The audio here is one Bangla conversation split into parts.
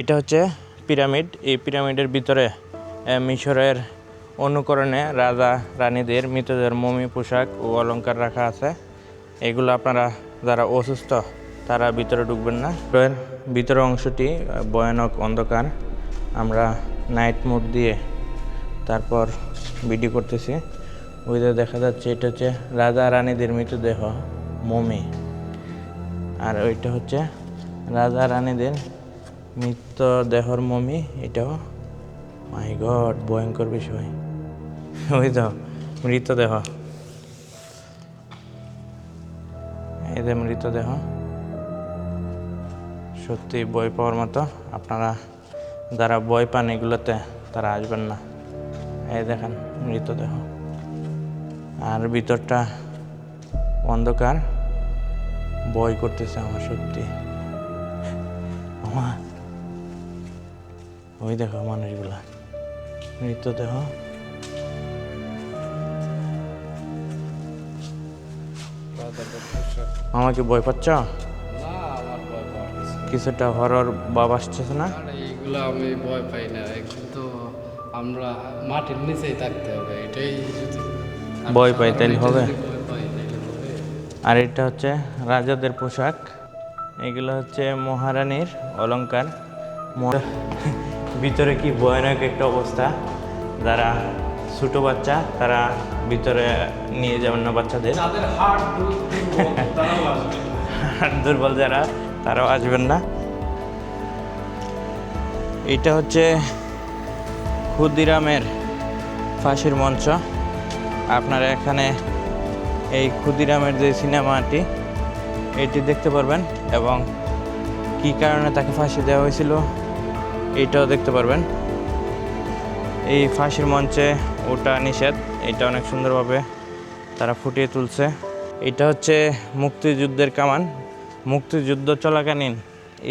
এটা হচ্ছে পিরামিড। এই পিরামিডের ভিতরে মিশরের অনুকরণে রাজা রানীদের মৃতদের মমি, পোশাক ও অলংকার রাখা আছে। এগুলো আপনারা যারা অসুস্থ, তারা ভিতরে ঢুকবেন না। এর অংশটি ভয়ানক অন্ধকার। আমরা নাইট মোড দিয়ে তারপর ভিডিও করতেছি। ওইটা দেখা যাচ্ছে, এটা হচ্ছে রাজা রানীদের মৃতদেহ, মমি। আর ওইটা হচ্ছে রাজা রানীদের মৃতদেহর মমি, এটাও? মাই গড ভয়ঙ্কর বিষয়। ওই তো, মৃতদেহ। যে মৃতদেহ। সত্যি বই পাওয়ার মতো, আপনারা যারা বই পান এগুলোতে, তারা আসবেন না। এই দেখেন, মৃতদেহ। আর ভিতরটা অন্ধকার। বই করতেছে আমার সত্যি। আমার ওই দেখো মানুষগুলা। মৃতদেহ আমাকে বই পাচ্ছ? না ভয় পাওয়ার কিছুটা হরর বাব আসছে না? আরে এইগুলো আমি ভয় পাই না। কিন্তু আমরা মাটির নিচেই থাকতে হবে। এটাই ভয় পাই, এটা হবে? আর এটা হচ্ছে রাজাদের পোশাক। এগুলো হচ্ছে মহারানীর অলংকার। মহা- ভিতরে কি ভয়ানক একটা অবস্থা? যারা ছোট বাচ্চা তারা ভিতরে নিয়ে যাবেন না বাচ্চাদের। আর দুর্বল যারা তারাও আসবেন না। এটা হচ্ছে ক্ষুদিরামের ফাঁসির মঞ্চ। আপনারা এখানে এই ক্ষুদিরামের যে সিনেমাটি এটি দেখতে পারবেন এবং কী কারণে তাকে ফাঁসি দেওয়া হয়েছিল এইটাও দেখতে পারবেন। এই ফাঁসির মঞ্চে ওটা নিষেধ, এটা অনেক সুন্দরভাবে তারা ফুটিয়ে তুলছে। এটা হচ্ছে মুক্তিযুদ্ধের কামান। মুক্তিযুদ্ধ চলাকালীন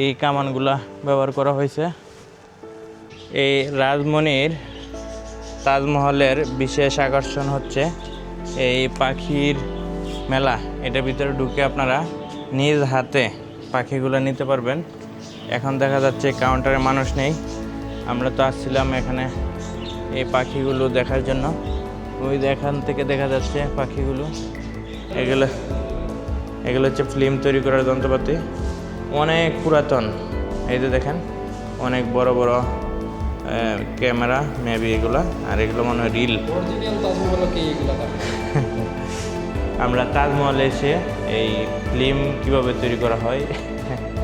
এই কামানগুলা ব্যবহার করা হয়েছে। এই রাজমণির তাজমহলের বিশেষ আকর্ষণ হচ্ছে এই পাখির মেলা। এটার ভিতরে ঢুকে আপনারা নিজ হাতে পাখিগুলো নিতে পারবেন। এখন দেখা যাচ্ছে কাউন্টারে মানুষ নেই। আমরা তো আসছিলাম এখানে এই পাখিগুলো দেখার জন্য। ওই দেখান থেকে দেখা যাচ্ছে পাখিগুলো। এগুলো এগুলো হচ্ছে ফিল্ম তৈরি করার যন্ত্রপাতি। অনেক পুরাতন। এই যে দেখেন, অনেক বড় বড় ক্যামেরা মেবি এগুলা। আর এগুলো মনে হয় রিল আমরা তাজমহলে এসে এই ফিল্ম কীভাবে তৈরি করা হয়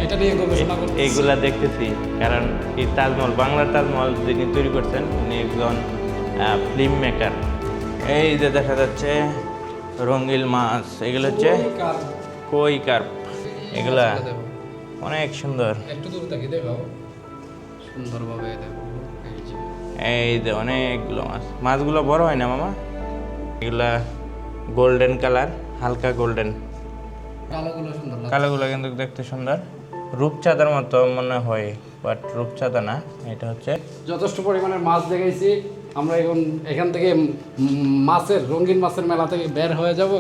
এটা নিয়ে গবেষণা করতে এইগুলা দেখতেছি কারণ এই তাজমহল বাংলার তাজমহল যিনি তৈরি করছেন উনি একজন ফিল্ম মেকার এই যে দেখা যাচ্ছে রঙ্গিল মাছ এগুলো হচ্ছে কই কার্প? এগুলা অনেক সুন্দর। একটু দূর থাকি দেখাও। সুন্দরভাবে দেখো এই যে। অনেকগুলো মাছ। মাছগুলো বড় হয় না মামা? এগুলা গোল্ডেন কালার হালকা গোল্ডেন কালোগুলো সুন্দর কালোগুলো কিন্তু দেখতে সুন্দর। রূপচাঁদার মতো মনে হয় বাট রূপচাঁদা না, এটা হচ্ছে যথেষ্ট পরিমাণের মাছ দেখেছি আমরা এখন এখান থেকে মাছের, রঙিন মাছের মেলা থেকে বের হয়ে যাব।